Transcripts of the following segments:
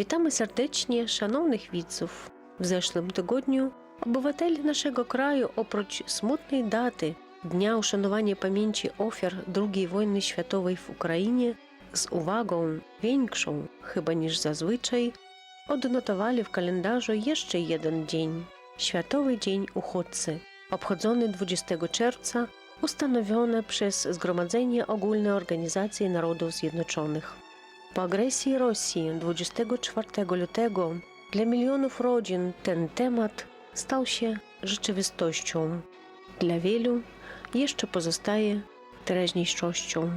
Witamy serdecznie szanownych widzów. W zeszłym tygodniu obywatele naszego kraju oprócz smutnej daty Dnia uszanowania pamięci ofiar II wojny światowej w Ukrainie z uwagą większą chyba niż zazwyczaj odnotowali w kalendarzu jeszcze jeden dzień Światowy Dzień Uchodźcy, obchodzony 20 czerwca, ustanowiony przez Zgromadzenie Ogólne Organizacji Narodów Zjednoczonych. Po agresji Rosji 24 lutego dla milionów rodzin ten temat stał się rzeczywistością. Dla wielu jeszcze pozostaje teraźniejszością.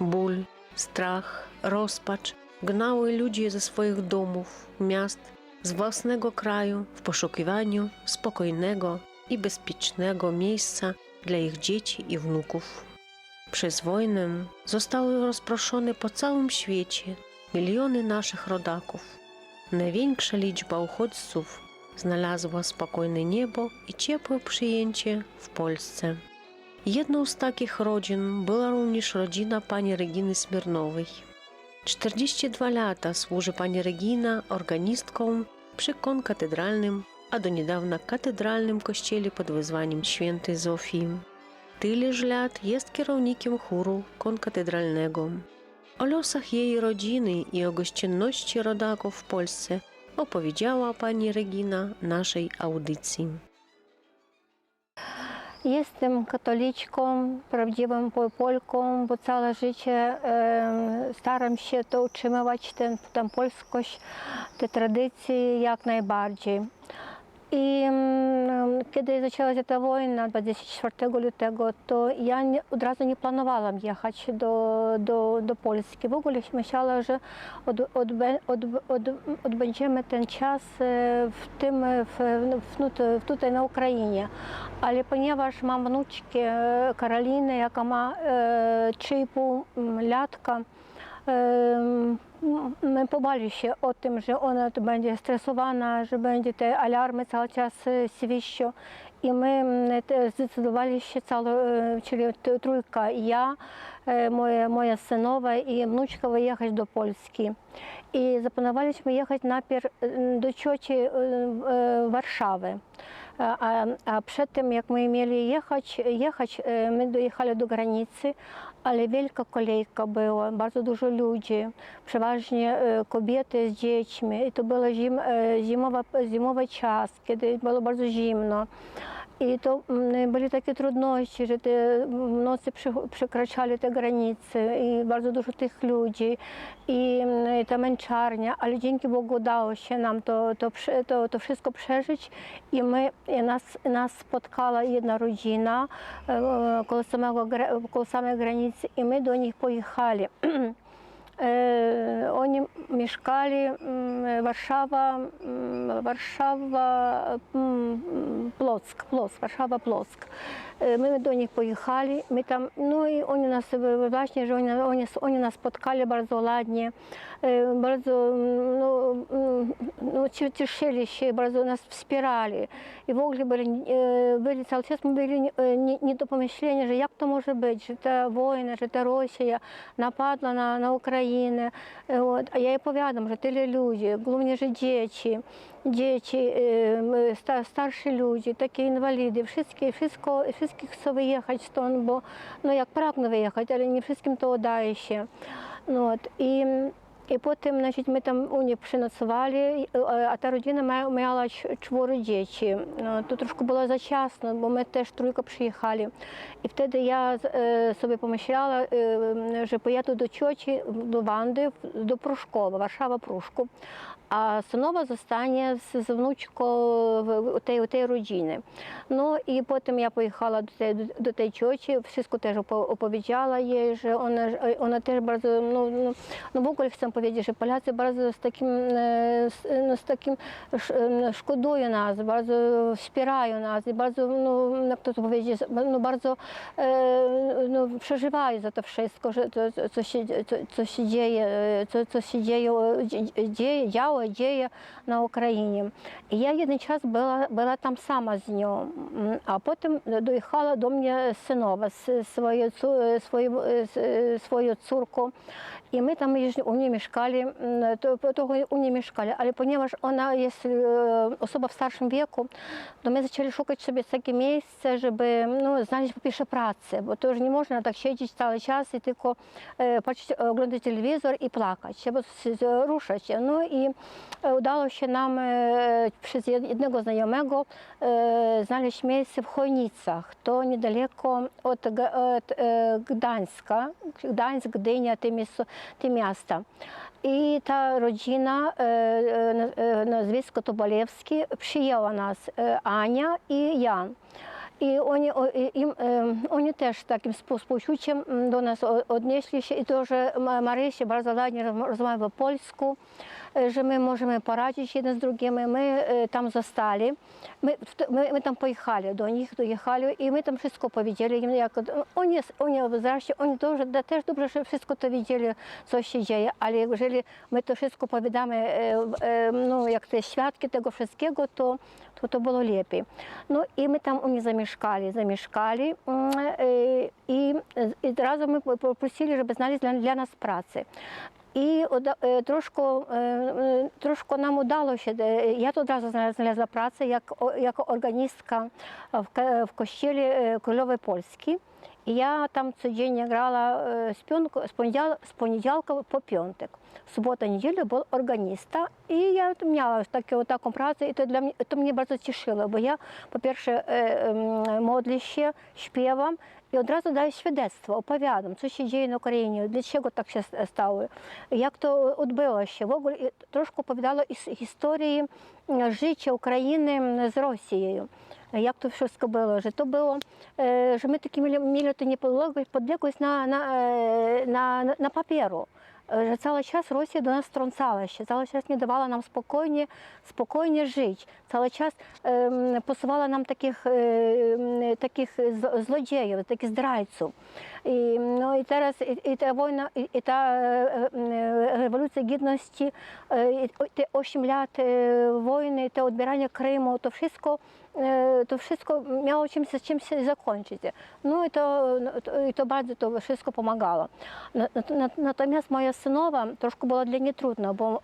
Ból, strach, rozpacz gnały ludzi ze swoich domów, miast, z własnego kraju w poszukiwaniu spokojnego i bezpiecznego miejsca dla ich dzieci i wnuków. Przez wojnę zostały rozproszone po całym świecie miliony naszych rodaków. Największa liczba uchodźców znalazła spokojne niebo i ciepłe przyjęcie w Polsce. Jedną z takich rodzin była również rodzina pani Reginy Smirnowej. 42 lata służy pani Regina organistką przy konkatedralnym, a do niedawna katedralnym kościele pod wezwaniem świętej Zofii. Tyleż lat jest kierownikiem chóru konkatedralnego. O losach jej rodziny i o gościnności rodaków w Polsce opowiedziała pani Regina naszej audycji. Jestem katoliczką, prawdziwą po- Polką, bo całe życie e, staram się to utrzymywać, tę polskość, te tradycje jak najbardziej. Mm, kiedy zaczęła się ta wojna 24 lutego, to ja nie, od razu nie planowałam jechać do, do, do Polski. W ogóle myślałam, że od, odbę, od, od, odbędziemy ten czas e, w tym, w, w, no, to- tutaj na Ukrainie. Ale ponieważ mam wnuczkę e, Karolinę, jaka ma e, 3,5 latka, Em, E, my mm, te zdecydowali się cała, e, czyli t- trójka, i ja, e, moja, moja synowa i wnuczka wyjechać do Polski. I zaplanowaliśmy jechać najpierw e, do cioci e, e, Warszawy. A, a, a przed tym, jak my mieli jechać, jechać, e, my dojechali do granicy, ale wielka kolejka była, bardzo dużo ludzi, przeważnie e, kobiety z dziećmi. I to był zim, e, zimowa, zimowy czas, kiedy było bardzo zimno. I były takie trudności, że te w nocy przy- przekraczali te granice i bardzo dużo tych ludzi i mm, ta męczarnia, ale dzięki Bogu udało się nam to, to, wszystko przeżyć i my, i nas, nas spotkała jedna rodzina e, koło samej granicy i my do nich pojechali. E, mm, mm, Warszawa, mm, Płock, Płock, Warszawa, Płock. E, My do nich pojechali, my tam, no i oni nas, e, właśnie, że oni, oni, oni nas spotkali bardzo ładnie, e, bardzo no, mm, no, cie- cieszyli się, bardzo nas wspierali. I w ogóle byli, e, byli cały czas my byli e, nie, nie do pomyślenia, że jak to może być, że ta wojna, że ta Rosja napadła na, na Українę. Е, От. А я їй повідом, що тyle ludzi, головне, що діти, діти, е, старші люди, такі інваліди, всі, wszystkich chcą wyjechać stąd, bo no jak pragną wyjechać, ale nie wszystkim to udaje się. No, от. І, і потім значить, ми там у них приночували, е, а та родина мала ч- чотири дітей. Ну, То трошки було зачасно, бо ми теж тройко приїхали. І тоді я е, собі помишляла, е, що поїду до чочі, до Ванди, до Прушкова, Варшава Прушку. А синова зостання з, з внучкою тієї, родини. Ну і потім я поїхала до тієї, до, тієї чочі, wszystko теж опо- оповідала їй, що вона, вона теж bardzo, ну, ну, ну bardzo z takim, e, z, no, z takim sz- e, szkodują nas, bardzo wspierają nas i bardzo, no, jak to powiedzieć, no, bardzo e, no, przeżywają za to wszystko, że to, co, się, co, co się dzieje, e, co, co się dzieje, e, dzie- dzieje, działo, dzieje na Україні. І я один час була, була там сама з ним, а потім доїхала до мене синова з своєю, свою, свою цурку. І ми там у ній мешкали, то- того у ній мешкали. Але ponieważ вона є е, особа в старшому віку, то ми почали шукати собі таке місце, щоб ну, знайти по-перше працю, бо то ж не можна так сидіти цілий час і тільки е, бачити, оглядати телевізор і плакати, щоб рушити. Ну і е, udało się nam e, przez jed- jednego znajomego e, znaleźć miejsce w Chojnicach. To niedaleko od, e, Gdańska, Gdańsk, Gdynia, te, miasta. I ta rodzina, e, e, na- e, nazwisko Tobolewski, przyjęła nas, e, Ania i Jan. I oni, też takim współczuciem mm, do nas odnieśli i to, że Ma- Marysia bardzo ładnie rozma- rozmawia po polsku, e, e, tam pojechali do nich, dojechali i my tam wszystko powiedzieli im. Jak, oni, oni zresztą, oni też, da- też dobrze że wszystko to wiedzieli, co się dzieje, ale jeżeli my to wszystko powiadamy, e, e, no, jak te świadki tego wszystkiego, to, to to było lepiej. No i my tam u nich zamieszkali, zamieszkali mm, e, i, i razem my poprosili, żeby znaleźć dla, dla nas pracę. І ода- е, трошку, е, е, трошку нам удалося. Я тут одразу зна- знайшла працю як, як органістка в, кощелі Крильової Польській. І я там щоденно грала з, понеділка по п'яток. Субота, неділя був органіста. І я мала таку, таку працю, і то, для мене, то мене дуже тішило, бо я, по-перше, ем, модлю ще, śpiewam, і одразу даю свідectwo, оповідам, що ще діє на Україні, для чого так ще стало, як то відбилося. Вогуль ogóle і трошки оповідала із історії життя України з Росією. Як то все скобило, що то було, е, що ми такі мали, подивилися то на, е, на, на, на паперу. Е, czas Rosja do nas wtrącała się, cały czas nie dawała nam spokojnie, spokojnie żyć. Cały czas em, posuwała nam takich, em, takich z- złodziejów, takich zdrajców. I, no i teraz i, i ta wojna, i, i ta e, e, rewolucja gidności, e, i te 8 lat e, wojny, to wszystko, e, miało czymś, czymś się zakończyć. No i to, no, to, i to bardzo to wszystko było dla niej trudno, bo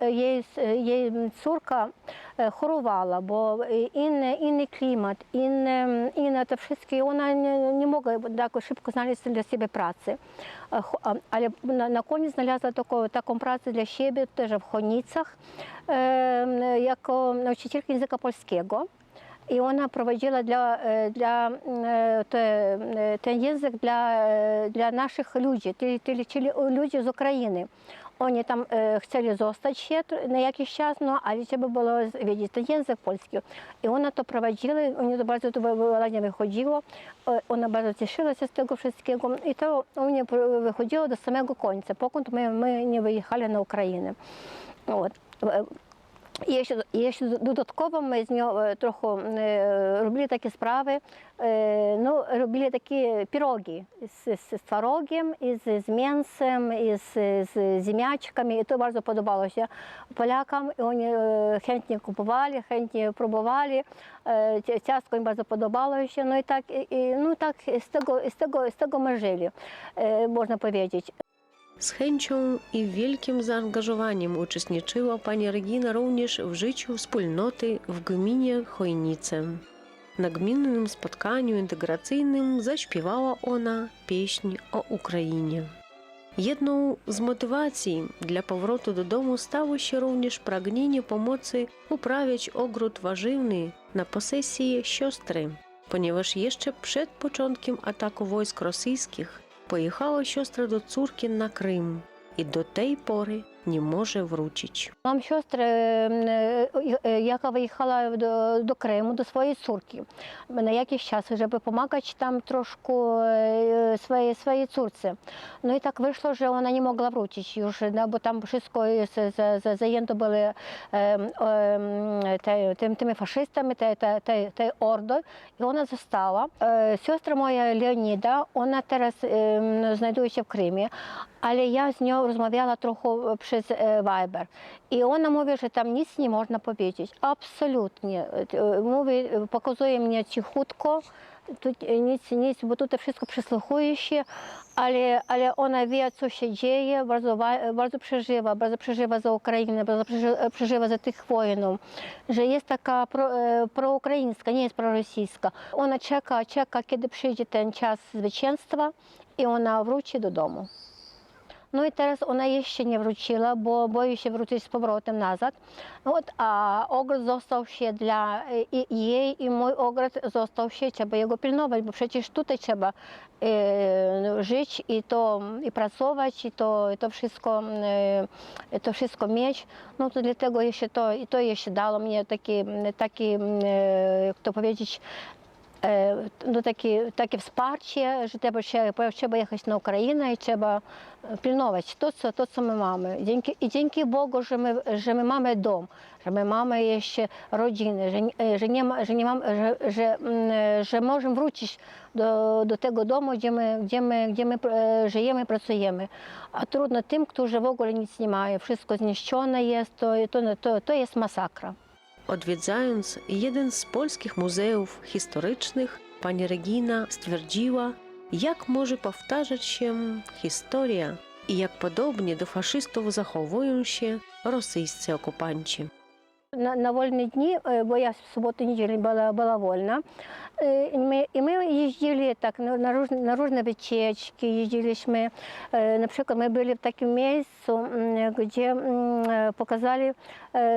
e, e, jej, jej córka e, chorowała, bo inny, inny klimat, inne, inne te wszystkie, i ona nie, nie mogła tak szybko znaleźć dla siebie pracy. E, cho- a- Ale na, na koniec znalazła taką, taką pracę dla siebie e, e, dla e, te, e, ten e, z Ukrainy. Oni tam e, chcieli zostać się tr- na jakiś czas, no ale trzeba było z- wiedzieć ten język polski. I ona to prowadziła, u niej to bardzo to było ładnie wychodziło. E, Ona bardzo cieszyła się z tego wszystkiego i to u niej pro- wychodziło do samego końca, pokąd my, my nie wyjechali na Ukrainę. От. І ще, і ще додатково ми з нього е, трохи е, робили такі справи. е, Ну, робили такі піроги з, з творогом, із, з м'ясом, із, з зім'ячками. І то дуже подобалося полякам. І вони хентні купували, хентні пробували. Е, ці- Ciastko im bardzo podobało się, no i tak, i, i- no tak z tego, z tego, z tego Z chęcią i wielkim zaangażowaniem uczestniczyła pani Regina również w życiu wspólnoty w gminie Chojnice. Na gminnym spotkaniu integracyjnym zaśpiewała ona pieśń o Ukrainie. Jedną z motywacji dla powrotu do domu stało się również pragnienie pomocy uprawiać ogród warzywny na posesji siostry, ponieważ jeszcze przed początkiem ataku wojsk rosyjskich pojechała siostra do córki na Krym i do tej pory e, e, żeby pomagać tam troszkę e, e, swojej, swojej córce. No i tak wyszło, że ona nie mogła wrócić już, no, bo tam wszystko jest, za- za- zajęto było em, em, te, tym, tymi faszystami, tej te, te, te ordo, i ona została. E, Siostra moja Leoніда, вона teraz em, znajduje się w Krymie, ale ja z nią e. I ona mówi, że tam nic nie można powiedzieć. Absolutnie. E, Mówi, pokazuje mnie cichutko, тут wie, co się dzieje, bardzo, wa- bardzo przeżywa, bardzo przeżywa za Ukrainę, bardzo przeży- przeżywa za tych wojenów, że jest taka pro, e, proukraińska, nie jest prorosyjska. Ona czeka, czeka, kiedy przyjdzie ten czas zwycięstwa i ona wróci do domu. No i teraz ona jeszcze nie wróciła, bo boi się wrócić z powrotem nazad. От, а ogród został się dla i, jej i mój ogród został się, trzeba jego pilnować, bo przecież tutaj trzeba e, żyć i to i pracować, i to, i to wszystko, e, to wszystko mieć. No to dlatego jeszcze to, i to jeszcze dało mnie taki, taki e, jak to powiedzieć, e, no, takie, takie wsparcie, że треба, ще, na Ukrainę i trzeba e, pilnować to, co, to, co my mamy. Dzięki, I dzięki Bogu, że my, że my mamy dom, że my mamy jeszcze rodzinę, że, nie- że, nie, ma, że, nie mam, że, że, mm, że możemy wrócić do, do tego domu, gdzie my, gdzie my, gdzie my e, żyjemy, pracujemy. A trudno tym, którzy w ogóle nic nie mają, wszystko zniszczone jest, to, to, Odwiedzając jeden z polskich muzeów historycznych, pani Regina stwierdziła, jak może powtarzać się historia i jak podobnie do faszystów zachowują się rosyjscy okupanci. На, на вольні дні, е, бо я в суботу неділю була, була вольна. ми, і ми їздили так на, різні, на різні вечірки, їздили ми. Е, Наприклад, ми були в такому місці, де показали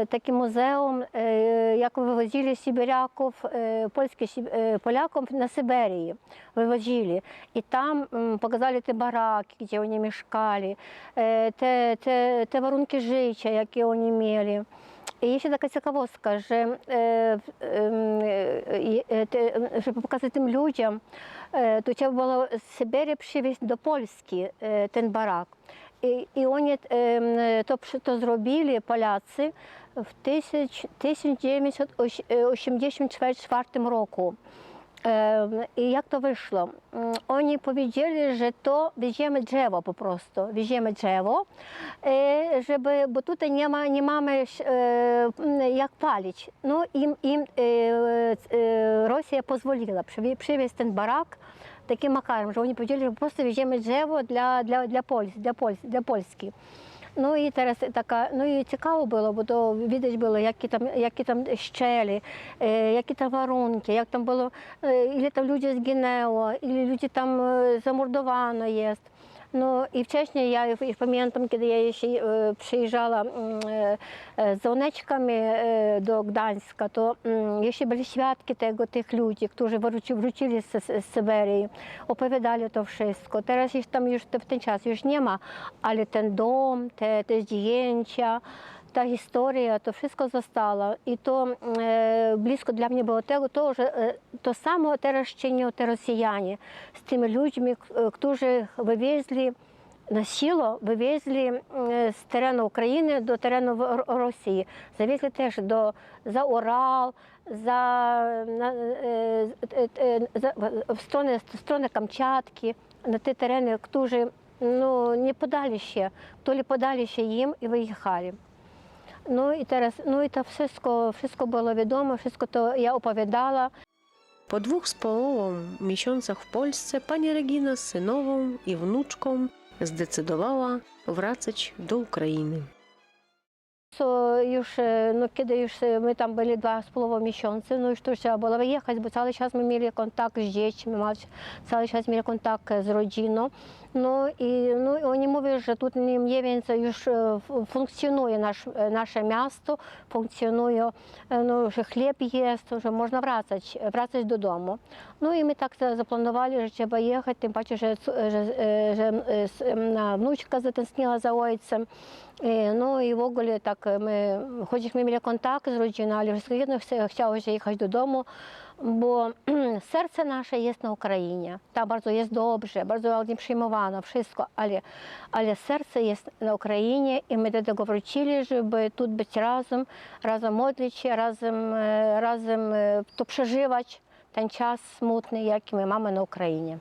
такий музеум, е, як вивозили сибиряків, е, польських поляків на Сибирії. Вивозили. І там показали ті бараки, де вони мешкали, е, те, те, те warunki życia, jakie oni mieli. E, e, e, e, to trzeba było z Syberii przywieźć do Polski e, ten barak. I, i oni em, to, przy- to zrobili, Polacy, w tysiąc- 1984 roku. Em, I jak to wyszło? Mm, Oni powiedzieli, że to wieziemy drzewo po prostu, wieziemy drzewo, e, żeby, bo tutaj nie, ma, nie mamy e, m, jak palić. No im, im e, e, Rosja pozwoliła przywie- przywieźć ten barak takim makarem, że oni powiedzieli, Ну і зараз така, ну і цікаво було, бо то видать було, які там, які там щелі, е, які там варунки, як там було, е, ілі там люди з Гінео, і люди там е, замордовано є. Ну і вчасно я і пам'ятам, коли я ще е, приїжджала м, е, е, з онечками е, до Гданська, то м, ще були святки tego, tych ludzi, którzy wróci- wrócili z, z, z Syberii, opowiadali to wszystko. Teraz już tam już w ten czas już nie ma, ale ten dom, te, te zdjęcia, to wszystko zostało. I to e, blisko dla mnie było tego, to, że e, to samo teraz czynią te Rosjanie z tymi ludźmi, k- e, którzy на сіло вивезли м, з терену України до терену Росії. Завезли теж до, за Урал, за, на, е, е, е, за, в- сторони, сторони Камчатки, на ті терени, які ну, не подали ще, то ли подали ще їм і виїхали. Ну і teraz, ну і było wiadomo, wszystko to ja opowiadała. Po dwóch z połową miesiącach w Polsce pani Regina z synową i wnuczką zdecydowała wracać do Ukrainy. E, e, mówią, że tu nie mniej więcej już e, f- funkcjonuje nasz, e, nasze miasto, funkcjonuje, e, no, że chleb jest, że można wracać, wracać do domu. No i my tak za- zaplanowali, że trzeba jechać, tym bardziej, że, cu- że, e, że e, s- em, wnuczka zatęskniła za ojcem. Е, Ну і в ogóle так ми, хоч ми мали контакт з родиною, але все все- хотілося їхати додому. nasze jest na Ukrainie. Tam bardzo jest dobrze, bardzo ładnie przyjmowano wszystko, ale, ale serce jest na Ukrainie i my do tego wrócili, żeby tu być razem, razem modlić się, razem, e, razem e, to przeżywać ten czas smutny, jaki my mamy na Україні.